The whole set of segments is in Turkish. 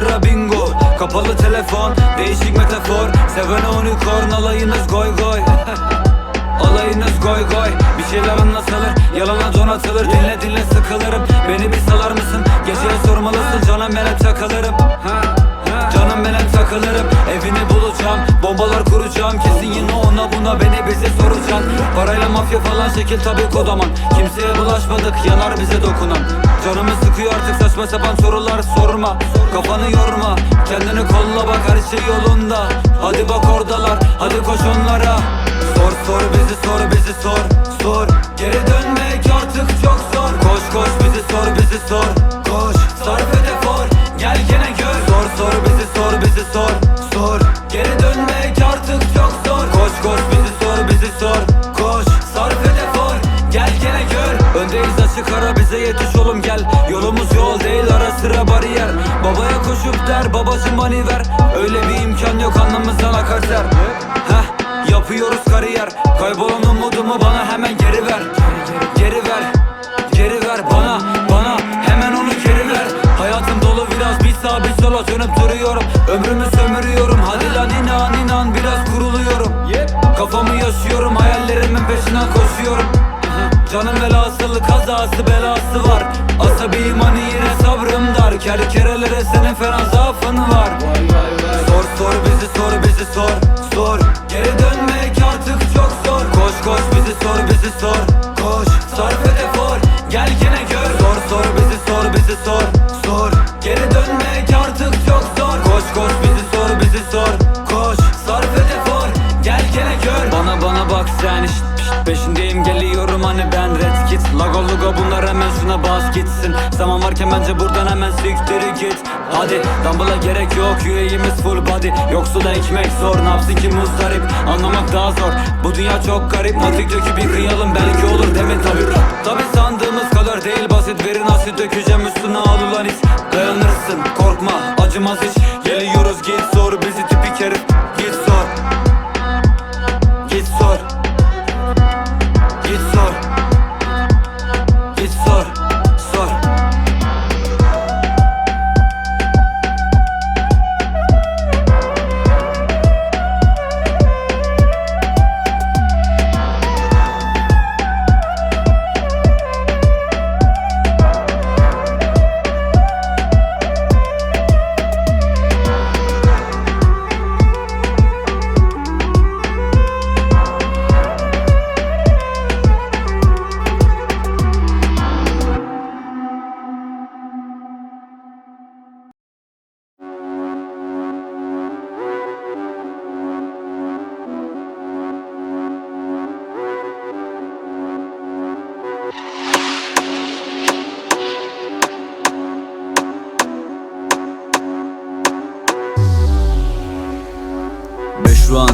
sıra bingo Kapalı telefon değişik metafor. Sevene unicorn alayınız goy goy. Alayınız goy goy. Bir şeyler anlatılır Yalana donatılır Dinle dinle sıkılırım. Beni bir salar mısın? Geceye sormalısın. Canım ben hep takılırım. Canım ben hep takılırım. Evini bulacağım Bombalar kuracağım. Kesin yine ona buna Beni Parayla mafya falan şekil tabi kodaman. Kimseye bulaşmadık Yanar bize dokunan. Canımı sıkıyor artık saçma sapan sorular sorma. Kafanı yorma Kendini kolla bak her şey yolunda. Hadi bak oradalar Hadi açık ara bize yetiş oğlum gel. Yolumuz yol değil ara sıra bariyer. Babaya koşup der babacım hani ver. Öyle bir imkan yok anlamızdan akar ter Heh yapıyoruz kariyer. Kaybolan umudumu bana hemen geri ver. Geri ver Geri ver bana bana hemen onu geri ver. Hayatım dolu biraz bir sağa bir sola dönüp duruyorum. Ömrümü sömürüyorum hadi lan inan inan biraz kuruluyorum. Kafamı yaşıyorum hayallerimin peşinden koşuyorum Canım velhasılı kazası belası var. Asabiyim hani yine sabrım dar. Kerkerelere senin fena zaafın var. Sor sor bizi sor bizi sor Zaman varken bence buradan hemen siktir git. Hadi Dumble'a gerek yok yüreğimiz full body. Yoksula ekmek zor yapsın ki muzdarip? Anlamak daha zor. Bu dünya çok garip. Matrik döküp yıkayalım belki olur demin tabi Tabi sandığımız kadar değil basit. Verin asit dökeceğim üstüne al ulan Dayanırsın korkma acımaz hiç Beşruan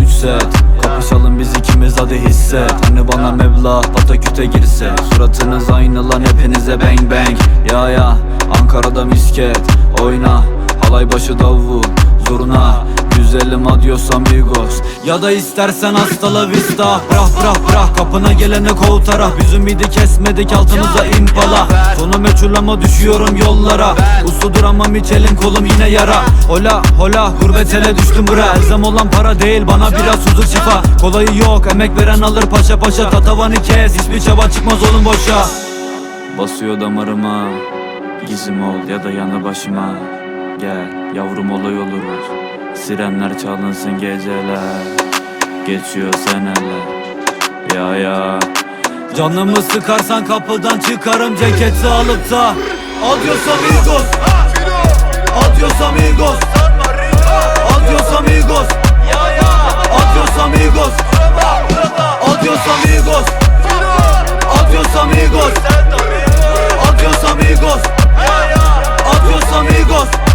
03 set. Kapışalım biz ikimiz hadi hisset. Hani bana meblağ pataküte girse. Suratınız aynı lan hepinize bang bang. Ya ya Ankara'da misket. Oyna halay başı davul. Zurna Güzelim adios amigos. Ya da istersen hasta la vista. Brah brah brah kapına gelene kov taraf Biz ümidi kesmedik altımıza impala Sonu meçhul ama düşüyorum yollara. Uslu duramam hiç elin kolum yine yara. Hola hola gurbet ele düştüm bura. Elzem olan para değil bana biraz huzur şifa. Kolayı yok emek veren alır paşa paşa. Tatavanı kes hiçbir çaba çıkmaz oğlum boşa. Basıyor damarıma Gizim ol ya da yanı başıma. Gel yavrum olay olur Sirenler çalınsın geceler Geçiyor seneler. Ya ya. Canımı sıkarsan kapıdan çıkarım ceketi alıp da. Adios amigos. Adios amigos. Adios amigos. Adios amigos. Adios amigos. Adios amigos. Adios amigos. Adios amigos.